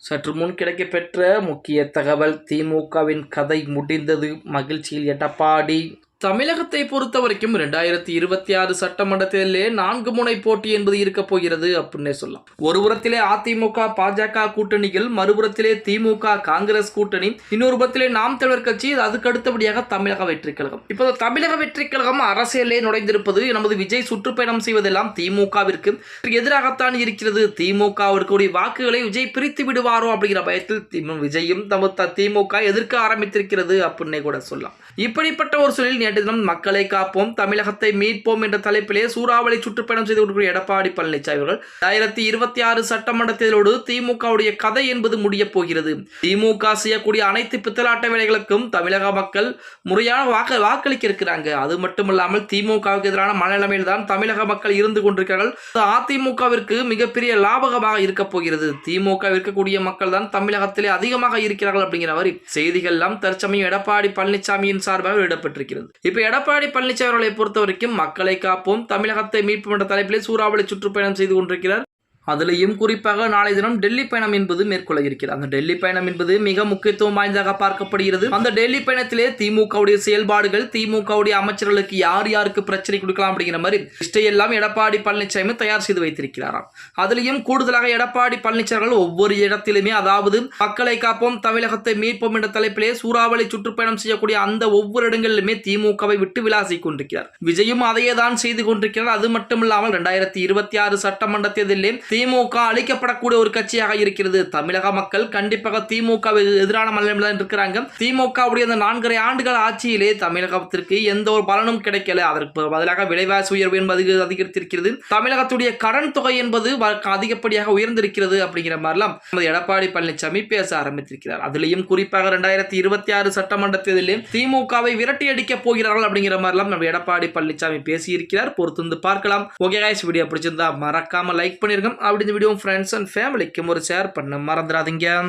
சற்று முன் கிடைக்கப்பெற்ற முக்கிய தகவல் திமுகவின் கதை முடிந்தது. மகிழ்ச்சியில் எடப்பாடி தமிழகத்தை பொறுத்த வரைக்கும் ரெண்டாயிரத்தி இருபத்தி ஆறு சட்டமன்ற தேர்தலே நான்கு முனை போட்டி என்பது இருக்க போகிறது அப்படின்னே சொல்லலாம். ஒரு புறத்திலே அதிமுக பாஜக கூட்டணிகள் மறுபுறத்திலே திமுக காங்கிரஸ் கூட்டணி. இன்னொரு புறத்திலே நாம் தமிழர் கட்சி அதுக்கு அடுத்தபடியாக தமிழக வெற்றி கழகம். இப்போ தமிழக வெற்றி கழகம் அரசியலே நுழைந்திருப்பது நமது விஜய் சுற்றுப்பயணம் செய்வதெல்லாம் திமுகவிற்கு எதிராகத்தான் இருக்கிறது. திமுக திமுகவிற்கு வாக்குகளை விஜய் பிரித்து விடுவாரோ அப்படிங்கிற பயத்தில் தி- விஜயும் தமது த- திமுக எதிர்க்க ஆரம்பித்திருக்கிறது அப்படின்னே கூட சொல்லலாம். இப்படிப்பட்ட ஒரு சூழலில் நேற்று தினம் மக்களை காப்போம் தமிழகத்தை மீட்போம் என்ற தலைப்பிலே சூறாவளி சுற்றுப்பயணம் செய்து கொண்டிருக்கிற எடப்பாடி பழனிசாமி அவர்கள் ரெண்டாயிரத்தி இருபத்தி ஆறு சட்டமன்ற தேர்தலோடு திமுகவுடைய கதை என்பது முடியப் போகிறது. திமுக செய்யக்கூடிய அனைத்து பித்தலாட்ட வேலைகளுக்கும் தமிழக மக்கள் முறையான வாக்கு வாக்களிக்க இருக்கிறாங்க அது மட்டுமல்லாமல் திமுகவுக்கு எதிரான மனநிலைமையில் தான் தமிழக மக்கள் இருந்து கொண்டிருக்கிறார்கள். அதிமுகவிற்கு மிகப்பெரிய லாபகமாக இருக்க போகிறது. திமுக இருக்கக்கூடிய மக்கள் தான் தமிழகத்திலே அதிகமாக இருக்கிறார்கள் அப்படிங்கிற மாதிரி செய்திகள் எல்லாம் தற்சமயம் எடப்பாடி பழனிசாமியின் சார்பாக வெளியிடப்பட்டிருக்கிறது. இப்போ எடப்பாடி பழனிசாமி அவர்களை பொறுத்த வரைக்கும் மக்களை காப்போம். தமிழகத்தை மீட்போம் என்ற தலைப்பிலே சூறாவளி சுற்றுப்பயணம் செய்து கொண்டிருக்கிறார். அதிலையும் குறிப்பாக நாளை தினம் டெல்லி பயணம் என்பது மேற்கொள்ள இருக்கிறது. அந்த டெல்லி பயணம் என்பது மிக முக்கியத்துவம் வாய்ந்ததாக பார்க்கப்படுகிறது. அந்த டெல்லி பயணத்திலே திமுகவுடைய செயல்பாடுகள் திமுகவுடைய அமைச்சர்களுக்கு யார் யாருக்கு பிரச்சனை கொடுக்கலாம் அப்படிங்கிற மாதிரி இஷ்டையெல்லாம் எடப்பாடி பழனிசாமி தயார் செய்து வைத்திருக்கிறாராம். அதிலையும் கூடுதலாக எடப்பாடி பழனிசாமி ஒவ்வொரு இடத்திலுமே அதாவது மக்களை காப்போம் தமிழகத்தை மீட்போம் என்ற தலைப்பிலே சூறாவளி சுற்றுப்பயணம் செய்யக்கூடிய அந்த ஒவ்வொரு இடங்களிலுமே திமுகவை விட்டு விளாசி கொண்டிருக்கிறார். விஜயும் அதையே தான் செய்து கொண்டிருக்கிறார். அது மட்டுமில்லாமல் ரெண்டாயிரத்தி இருபத்தி ஆறு சட்டமன்ற தேர்தலிலே திமுக அளிக்கப்படக்கூடிய ஒரு கட்சியாக இருக்கிறது. தமிழக மக்கள் கண்டிப்பாக திமுக எதிரான மனநிலையில் தான் இருக்கிறாங்க. திமுகவுடைய அந்த நான்கரை ஆண்டுகள் ஆட்சியிலே தமிழகத்திற்கு எந்த ஒரு பலனும் கிடைக்கல. அதற்கு பதிலாக விலைவாசி உயர்வு என்பது அதிகரித்திருக்கிறது. தமிழகத்துடைய கடன் தொகை என்பது அதிகப்படியாக உயர்ந்திருக்கிறது அப்படிங்கிற மாதிரிலாம் நமது எடப்பாடி பழனிசாமி பேச ஆரம்பித்திருக்கிறார். அதிலையும் குறிப்பாக ரெண்டாயிரத்தி இருபத்தி ஆறு சட்டமன்ற தேர்தலில் திமுகவை விரட்டி அடிக்க போகிறார்கள் அப்படிங்கிற மாதிரிலாம் நம்ம எடப்பாடி பழனிசாமி பேசியிருக்கிறார். பொறுத்து வந்து பார்க்கலாம். ஓகே வீடியோ பிடிச்சிருந்தா மறக்காம லைக் பண்ணிருக்கோம் அப்படி இந்த வீடியோ ஃப்ரெண்ட்ஸ் அண்ட் ஃபேமிலிக்கும் ஒரு ஷேர் பண்ண மறந்துடாதீங்க